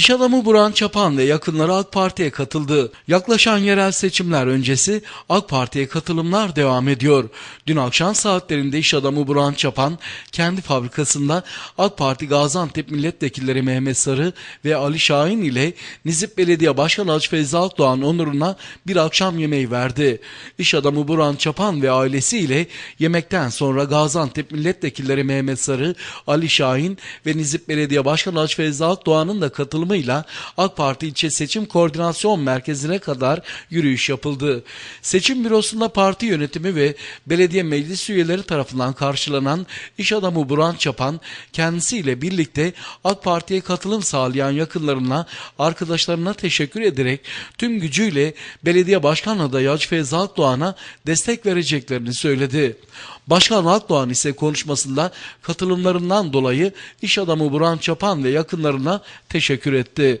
İş adamı Burhan Çapan ve yakınları AK Parti'ye katıldı. Yaklaşan yerel seçimler öncesi AK Parti'ye katılımlar devam ediyor. Dün akşam saatlerinde iş adamı Burhan Çapan kendi fabrikasında AK Parti Gaziantep Milletvekilleri Mehmet Sarı ve Ali Şahin ile Nizip Belediye Başkanı Hacı Feyzi Akdoğan onuruna bir akşam yemeği verdi. İş adamı Burhan Çapan ve ailesiyle yemekten sonra Gaziantep Milletvekilleri Mehmet Sarı, Ali Şahin ve Nizip Belediye Başkanı Hacı Feyzi Akdoğan'ın da katılımıyla AK Parti İlçe Seçim Koordinasyon Merkezi'ne kadar yürüyüş yapıldı. Seçim bürosunda parti yönetimi ve belediye meclis üyeleri tarafından karşılanan iş adamı Burhan Çapan kendisiyle birlikte AK Parti'ye katılım sağlayan yakınlarına, arkadaşlarına teşekkür ederek tüm gücüyle belediye başkan adayı Hacı Feyzi Akdoğan'a destek vereceklerini söyledi. Başkan Akdoğan ise konuşmasında katılımlarından dolayı iş adamı Burhan Çapan ve yakınlarına teşekkür etti.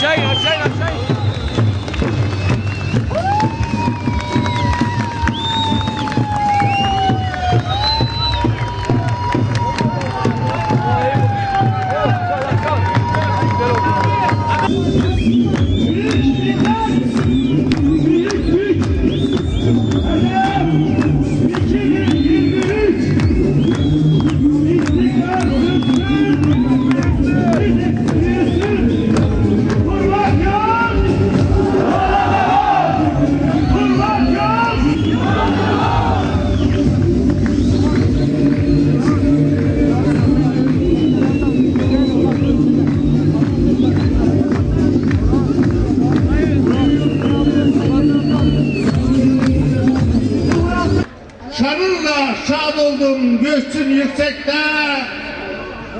Aşağı in, Şanınla şad oldum göğsün yüksekte.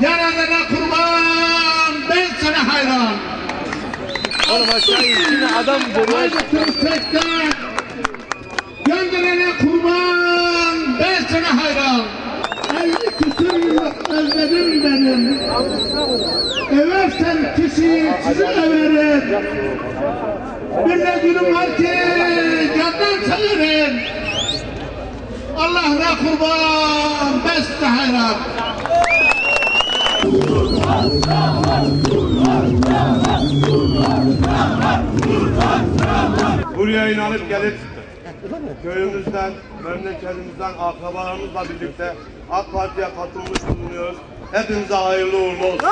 Yaradana kurban ben sana hayran. Oğlum aşağı in. Yine adam. Haydi yüksekte. Gönderene kurban ben sana hayran. Elli küsur yıllık özledim benim Översen kişiyi sizi överim. Bir de günüm var ki candan severim Allah'ına kurban ben size hayran Buraya inanıp gelip köyümüzden, memleketimizden, akrabalarımızla birlikte AK Parti'ye katılmış bulunuyoruz. Hepinize hayırlı uğurlu olsun.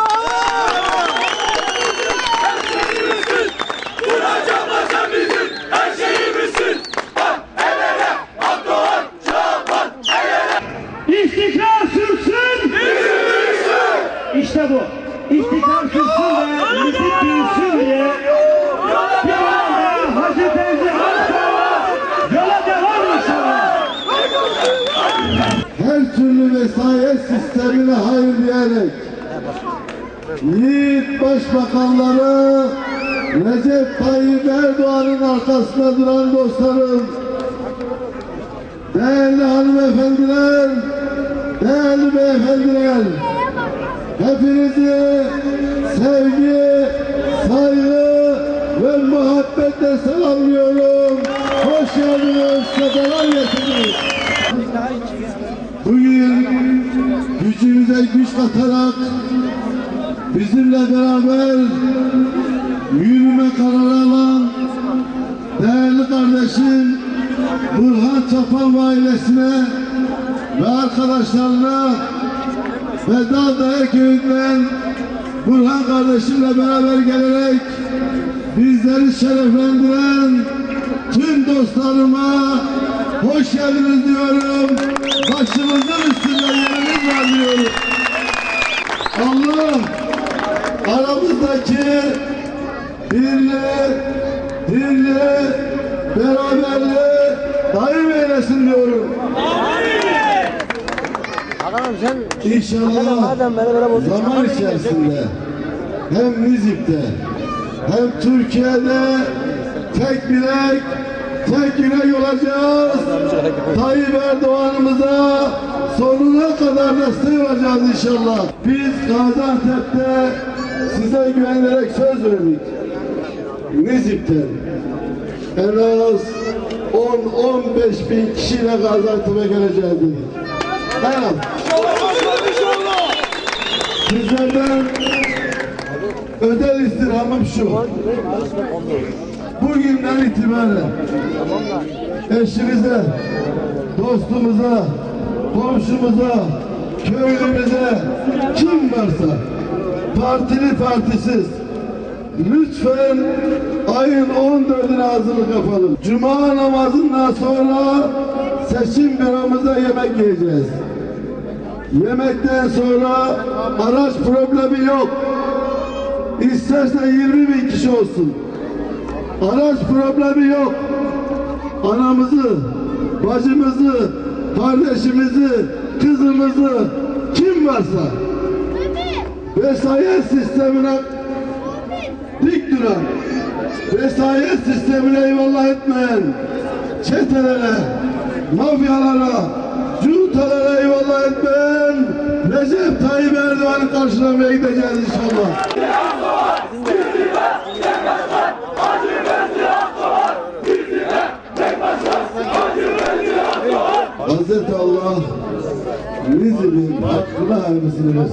Bir vesayet sistemine hayır diyerek Yiğit Başbakanları Recep Tayyip Erdoğan'ın arkasında duran dostlarım Değerli hanımefendiler, değerli beyefendiler Hepinizi sevgi, saygı ve muhabbetle selamlıyorum. Hoş geldiniz, sefalar getirdiniz. Bugün gücümüze güç katarak bizimle beraber yürüme kararı alan değerli kardeşim Burhan Çapan ve ailesine ve arkadaşlarına ve Dağdaya köyünden Burhan kardeşimle beraber gelerek bizleri şereflendiren tüm dostlarıma hoş geldiniz diyorum. Üstünde yeriniz var diyorum. Allah aramızdaki birliği, dirliği, beraberliği daim eylesin diyorum. Sen İnşallah zaman içerisinde hem Nizip'te hem Türkiye'de tek bilek, tek yürek olacağız. Tayyip Erdoğan'ımıza sonuna kadar destek olacağız inşallah. Biz Gaziantep'te size güvenerek söz verdik. Nizip'te en az 10-15 bin kişiyle Gaziantep'e geleceğiz dedik. Az. Sizlerden özel istirhamım şu. Bugünden itibaren eşimize, dostumuza, komşumuza, köylümüze, kim varsa partili partisiz lütfen ayın 14'üne hazırlık yapalım. Cuma namazından sonra seçim büromuzda yemek yiyeceğiz. Yemekten sonra araç problemi yok. İsterse 20 bin kişi olsun. Araç problemi yok. Anamızı, bacımızı, kardeşimizi, kızımızı kim varsa vesayet sistemine dik duran, vesayet sistemine eyvallah etmeyen çetelere, mafyalara, cuntalara eyvallah etmeyen Recep Tayyip Erdoğan'ı karşılamaya gideceğiz inşallah. Hazreti Allah Nizip'in hakkını hayırlısını.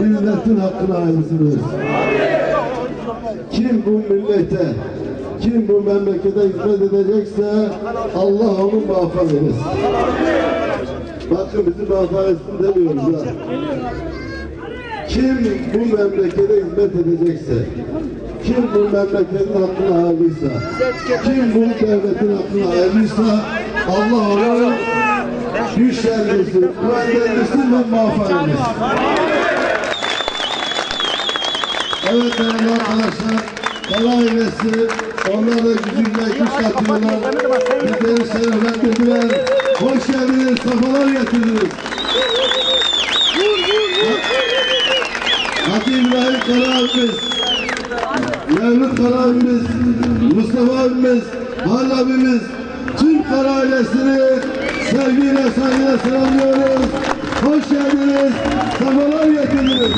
Milletin hakkını hayırlısını. Kim bu millete, kim bu memlekete hizmet edecekse Allah onu muvaffak eylesin. Bakın bizi muvaffak etsin demiyoruz ha. Kim bu memlekete hizmet edecekse, kim bu memleketin hakkını hayırlıysa, kim bu devletin hakkını hayırlıysa Allah onu güçlendirsin, kuvvetlendirsin ve muvaffak eylesin. Evet değerli arkadaşlar, Kala ailesi, onlar da gücüyle güç katıyorlar. Bizleri şereflendirdiler. Hoş geldiniz, sefalar getirdiniz. Hacı İbrahim Kara abimiz, Mevlüt Kara abimiz, Mustafa abimiz, Hal abimiz, tüm Kara ailesini Sevgiyle saygıyla selamlıyoruz. Hoş geldiniz. Sabahlar getirdiniz.